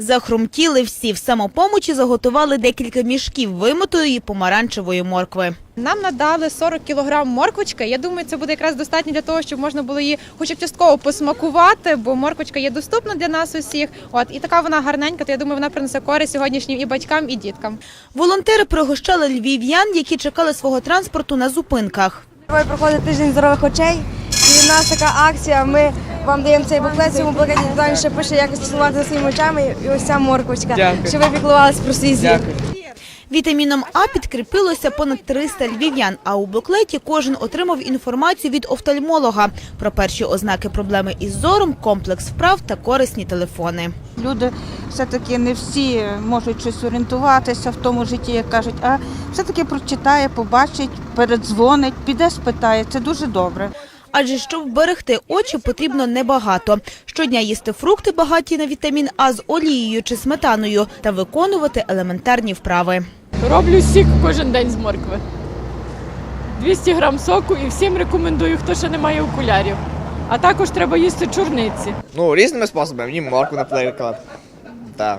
Захрумтіли всі в самопомочі, заготували декілька мішків вимитої помаранчевої моркви. Нам надали 40 кг морквочки. Я думаю, це буде якраз достатньо для того, щоб можна було її хоча б частково посмакувати, бо морквочка є доступна для нас усіх. От і така вона гарненька. То я думаю, вона принесе користь сьогоднішнім і батькам, і діткам. Волонтери пригощали львів'ян, які чекали свого транспорту на зупинках. Проходить тиждень здорових очей, і в нас така акція. Ми вам даємо цей буклет, цьому буклеті додалі ще пише, як слідкувати за своїми очами, і ось ця морквочка, Дякую. щоб ви піклувалися про свій зір. Вітаміном А підкріпилося понад 300 львів'ян, а у буклеті кожен отримав інформацію від офтальмолога про перші ознаки проблеми із зором, комплекс вправ та корисні телефони. Люди все-таки не всі можуть щось орієнтуватися в тому житті, як кажуть, а все-таки прочитає, побачить, передзвонить, піде спитає. Це дуже добре. Адже щоб вберегти очі, потрібно небагато. Щодня їсти фрукти багаті на вітамін А з олією чи сметаною та виконувати елементарні вправи. Роблю сік кожен день з моркви. 200 грам соку і всім рекомендую, хто ще не має окулярів. А також треба їсти чорниці. Ну, різними способами. Мені морку, наприклад. Так.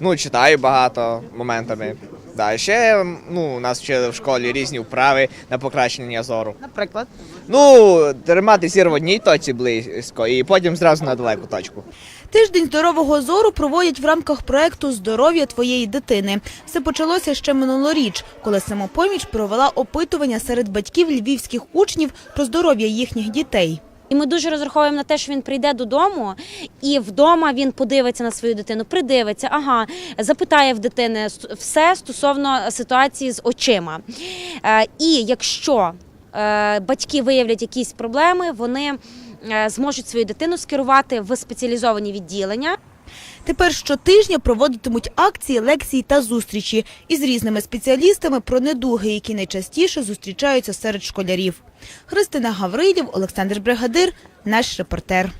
Ну, читаю багато моментами. Да, ще ну, нас вчили в школі різні вправи на покращення зору. Наприклад, Ну, тримати зір в одній точці близько і потім зразу на далеку точку. тиждень здорового зору проводять в рамках проекту Здоров'я твоєї дитини. Все почалося ще минулоріч, коли самопоміч провела опитування серед батьків львівських учнів про здоров'я їхніх дітей. Ми дуже розраховуємо на те, що він прийде додому, і вдома він подивиться на свою дитину, придивиться, ага, запитає в дитини все стосовно ситуації з очима. Е, І якщо е, батьки виявлять якісь проблеми, вони е, зможуть свою дитину скерувати в спеціалізовані відділення. Тепер щотижня проводитимуть акції, лекції та зустрічі із різними спеціалістами про недуги, які найчастіше зустрічаються серед школярів. Христина Гаврилів, Олександр Бригадир, наш репортер.